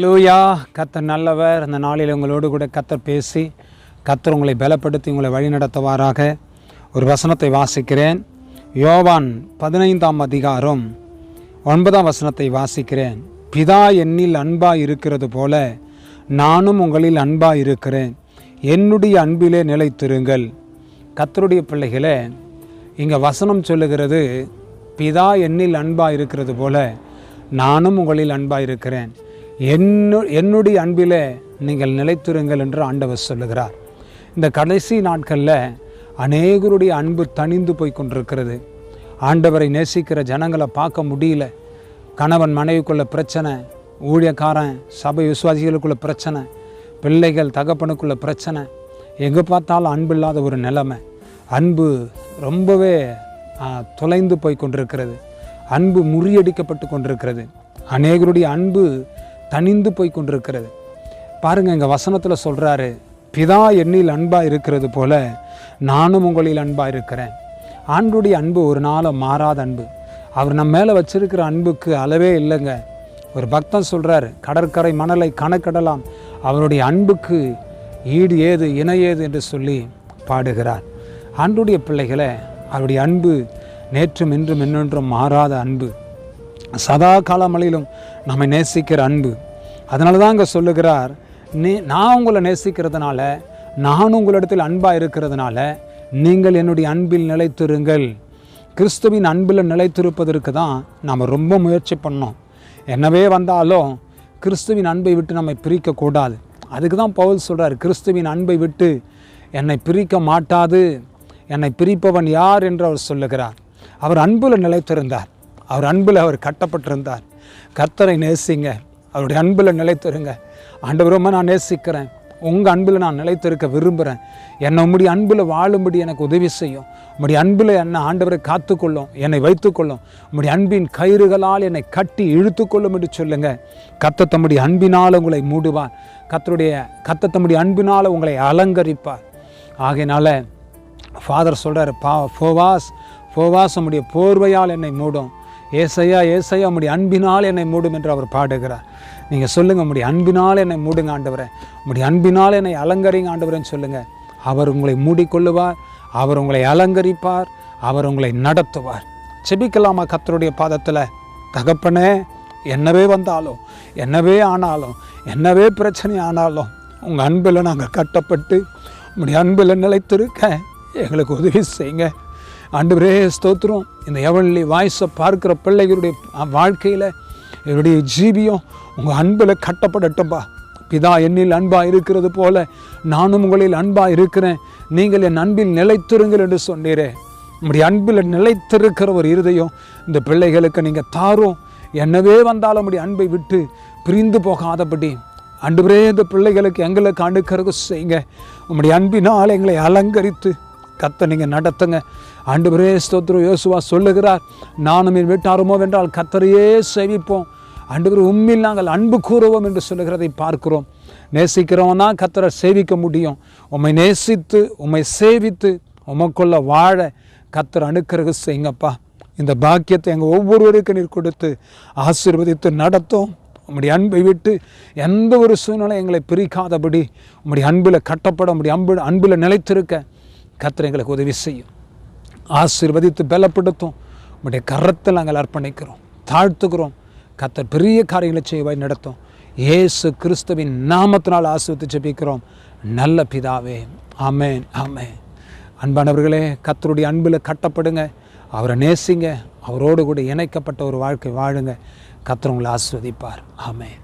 லூயா கத்தர் நல்லவர். அந்த நாளில் உங்களோடு கூட கத்தர் பேசி கத்தர் உங்களை பலப்படுத்தி உங்களை வழிநடத்துவாராக ஒரு வசனத்தை வாசிக்கிறேன். யோவான் பதினைந்தாம் அதிகாரம் ஒன்பதாம் வசனத்தை வாசிக்கிறேன். பிதா என்னில் அன்பாக இருக்கிறது போல நானும் உங்களில் அன்பாக இருக்கிறேன். என்னுடைய அன்பிலே நிலைத்திருங்கள். கத்தருடைய பிள்ளைகளே இங்கே வசனம் சொல்லுகிறது பிதா என்னில் அன்பாக இருக்கிறது போல நானும் உங்களில் அன்பாக இருக்கிறேன். என்னு என்னுடைய அன்பிலே நீங்கள் நிலைத்திருங்கள் என்று ஆண்டவர் சொல்லுகிறார். இந்த கடைசி நாட்களில் அநேகருடைய அன்பு தணிந்து போய் கொண்டிருக்கிறது. ஆண்டவரை நேசிக்கிற ஜனங்களை பார்க்க முடியல. கணவன் மனைவிக்குள்ள பிரச்சனை ஊழியக்காரன் சபை விசுவாசிகளுக்குள்ள பிரச்சனை பிள்ளைகள் தகப்பனுக்குள்ள பிரச்சனை. எங்கே பார்த்தாலும் அன்பு இல்லாத ஒரு நிலைமை. அன்பு ரொம்பவே தொலைந்து போய் கொண்டிருக்கிறது. அன்பு முறியடிக்கப்பட்டு கொண்டிருக்கிறது. அநேகருடைய அன்பு தணிந்து போய் கொண்டிருக்கிறது. பாருங்கள் எங்கள் வசனத்தில் சொல்கிறாரு பிதா என்னில் அன்பாக இருக்கிறது போல நானும் உங்களில் அன்பாக இருக்கிறேன். ஆண்டுடைய அன்பு ஒரு நாளை மாறாத அன்பு. அவர் நம்ம மேலே வச்சிருக்கிற அன்புக்கு அளவே இல்லைங்க. ஒரு பக்தன் சொல்கிறார் கடற்கரை மணலை கணக்கிடலாம். அவருடைய அன்புக்கு ஈடு ஏது இணை ஏது? என்று சொல்லி பாடுகிறார். ஆண்டுடைய பிள்ளைகளை அவருடைய அன்பு நேற்றும் இன்றும் இன்னொன்றும் மாறாத அன்பு. சதா காலமளிலும் நம்மை நேசிக்கிற அன்பு. அதனால தான் அங்கே சொல்லுகிறார் நீ நான் உங்களை நேசிக்கிறதுனால நான் உங்களிடத்தில் அன்பாக இருக்கிறதுனால நீங்கள் என்னுடைய அன்பில் நிலைத்திருங்கள். கிறிஸ்துவின் அன்பில் நிலைத்திருப்பதற்கு தான் நாம் ரொம்ப முயற்சி பண்ணோம். என்னவே வந்தாலும் கிறிஸ்துவின் அன்பை விட்டு நம்மை பிரிக்கக்கூடாது அதுக்கு தான் பவுல் சொல்கிறார் கிறிஸ்துவின் அன்பை விட்டு என்னை பிரிக்க மாட்டாது. என்னை பிரிப்பவன் யார்? என்று அவர் சொல்லுகிறார். அவர் அன்பில் நிலைத்திருந்தார். அவர் அன்பில் அவர் கட்டப்பட்டிருந்தார். கர்த்தரை நேசிங்க. அவருடைய அன்பில் நிலைத்திருங்க. ஆண்டவரமாக நான் நேசிக்கிறேன். உங்கள் அன்பில் நான் நிலைத்திருக்க விரும்புகிறேன் என்னை உம்முடைய அன்பில் வாழும்படி எனக்கு உதவி செய்யும். உம்முடைய அன்பில் என்னை ஆண்டவரை காத்துக்கொள்ளும் என்னை வைத்துக்கொள்ளும். உம்முடைய அன்பின் கயிறுகளால் என்னை கட்டி இழுத்துக்கொள்ளும் என்று சொல்லுங்க. கத்த தம்முடைய அன்பினால் உங்களை மூடுவார். கத்தருடைய கத்த தம்முடைய அன்பினால் உங்களை அலங்கரிப்பார். ஆகையினால ஃபாதர் சொல்கிறார் பா ஃபோவாஸ் ஃபோவாஸ் உம்முடைய போர்வையால் என்னை மூடும். ஏசையா ஏசையா உம்முடைய அன்பினால் என்னை மூடும் என்று அவர் பாடுகிறார். நீங்கள் சொல்லுங்கள் உம்முடைய அன்பினால் என்னை மூடுங்க ஆண்டவரே. உம்முடைய அன்பினால் என்னை அலங்கரிங்க ஆண்டவரேன்னு சொல்லுங்கள் அவர் உங்களை மூடிக்கொள்ளுவார் அவர் உங்களை அலங்கரிப்பார் அவர் உங்களை நடத்துவார். செபிக்கலாமா கத்தருடைய பாதத்தில்? தகப்பனே என்னவே வந்தாலும் என்னவே ஆனாலும் என்னவே பிரச்சனை ஆனாலும் உங்கள் அன்பில் நாங்கள் கட்டப்பட்டு உங்களுடைய அன்பில் நிலைத்திருக்க எங்களுக்கு உதவி செய்யுங்க. ஆண்டவரே ஸ்தோத்திரம். இந்த எவன்லி வாய்ஸை பார்க்குற பிள்ளைகளுடைய வாழ்க்கையில் என்னுடைய ஜீவியம் உங்கள் அன்பில் கட்டப்படட்டும்பா. பிதா என்னில் அன்பாக இருக்கிறது போல நானும் உங்களில் அன்பாக இருக்கிறேன். நீங்கள் என் அன்பில் நிலைத்திருங்கள் என்று சொன்னீரே. உங்களுடைய அன்பில் நிலைத்திருக்கிற ஒரு இருதயம் இந்த பிள்ளைகளுக்கு நீங்கள் தாரும். என்னவே வந்தாலும் உடைய அன்பை விட்டு பிரிந்து போகாதபடி. அன்றுவரே இந்த பிள்ளைகளுக்கு எங்களுக்கு அணுக்கிறது செய்யுங்க. உங்களுடைய அன்பினால் எங்களை அலங்கரித்து கத்தை நீங்கள் நடத்துங்க. ஆண்டவரே ஸ்தோத்ரு யோசுவா சொல்லுகிறார் நானும் என் வீட்டாருமோ வென்றால் கத்தரையே சேவிப்போம். ஆண்டவர் உண்மையில் நாங்கள் அன்பு கூறுவோம் என்று சொல்லுகிறதை பார்க்கிறோம். நேசிக்கிறவன் கத்தரை சேவிக்க முடியும். உம்மை நேசித்து உம்மை சேவித்து உமக்குள்ள வாழ கத்தர் அணுக்கிறது செய்யுங்கப்பா. இந்த பாக்கியத்தை எங்கள் ஒவ்வொருவருக்கும் நீர் கொடுத்து ஆசீர்வதித்து நடத்தும். உம்முடைய அன்பை விட்டு எந்த ஒரு சூழ்நிலை எங்களை பிரிக்காதபடி உம்முடைய அன்பில் கட்டப்பட உம்முடைய அன்பு அன்பில் நிலைத்திருக்க கத்தர் எங்களுக்கு உதவி செய்யும். ஆசீர்வதித்து பலப்படுத்தும். உங்களுடைய கரத்தில் நாங்கள் அர்ப்பணிக்கிறோம். தாழ்த்துக்கிறோம் கத்தர் பெரிய காரியங்களை செய்வாய் நடத்தும். இயேசு கிறிஸ்துவின் நாமத்தினால் ஆசிர்வத்து ஜெபிக்கிறோம். நல்ல பிதாவே ஆமேன் ஆமேன். அன்பானவர்களே கத்தருடைய அன்பில் கட்டப்படுங்க. அவரை நேசிங்க. அவரோடு கூட இணைக்கப்பட்ட ஒரு வாழ்க்கை வாழுங்க. கத்தர் உங்களை ஆஸ்வதிப்பார் ஆமேன்.